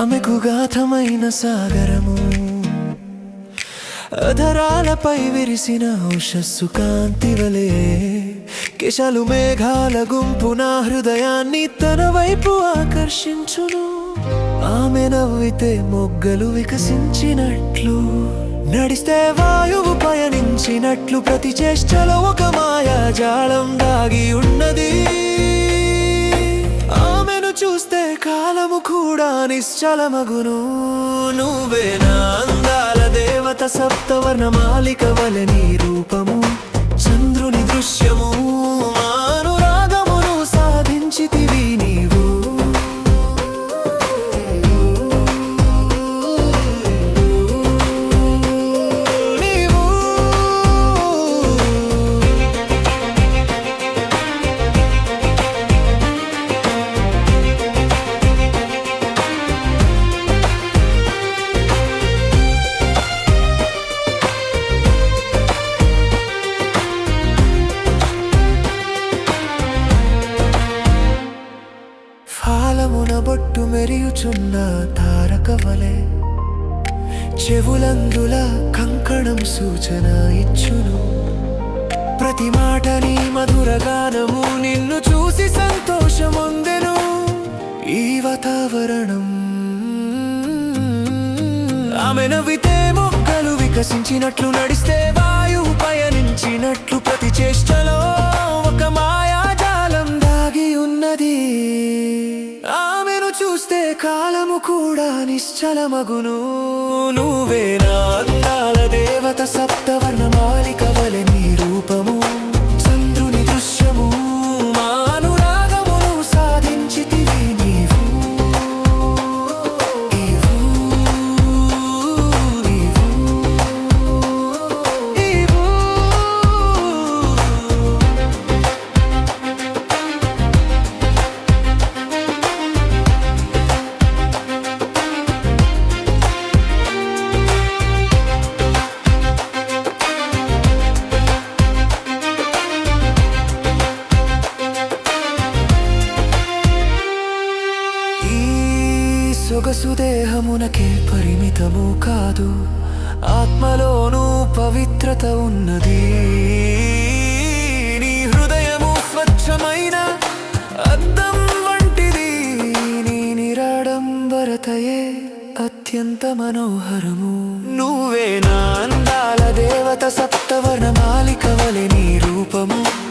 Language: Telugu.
ఆమెకు గాథమైన సాగరము అధరాలపై విరిసిన ఉషస్సు కాంతి వలే కేశాలు మేఘాల గుంపు నా హృదయాన్ని తన వైపు ఆకర్షించును. ఆమె నవ్వితే మొగ్గలు వికసించినట్లు. నడిస్తే వాయువు పయనించినట్లు ప్రతి చేష్టలో ఒక మాయాజాలం దాగి ఉన్నది. కాలము కూడా నిశ్చలమగును. నువ్వే నా అందాల దేవత సప్తవర్ణమాలిక వలె నీ రూపము. చంద్రుని దృశ్యము ఫాలమున బొట్టు మెరియుచున్న తారక వలె చెవులందుల కంకణం సూచన ఇచ్చును. ప్రతి మాట నీ మధుర గానము నిన్ను చూసి సంతోషముందెను. ఈ వాతావరణం ఆమె నవ్వితే మొక్కలు వికసించినట్లు నడిస్తే చూస్తే కాలము కూడా నిశ్చలమగును. నువ్వే నా అందాల దేవత సప్త సొగసు దేహమునకే పరిమితము కాదు. ఆత్మలోనూ పవిత్రత ఉన్నది. నీ హృదయము స్వచ్ఛమైన అద్దం వంటిది. నీ నిరాడంబరతయే అత్యంత మనోహరము. నువ్వే నా అందాల దేవత సప్తవర్ణ మాలిక వలె నీ రూపము.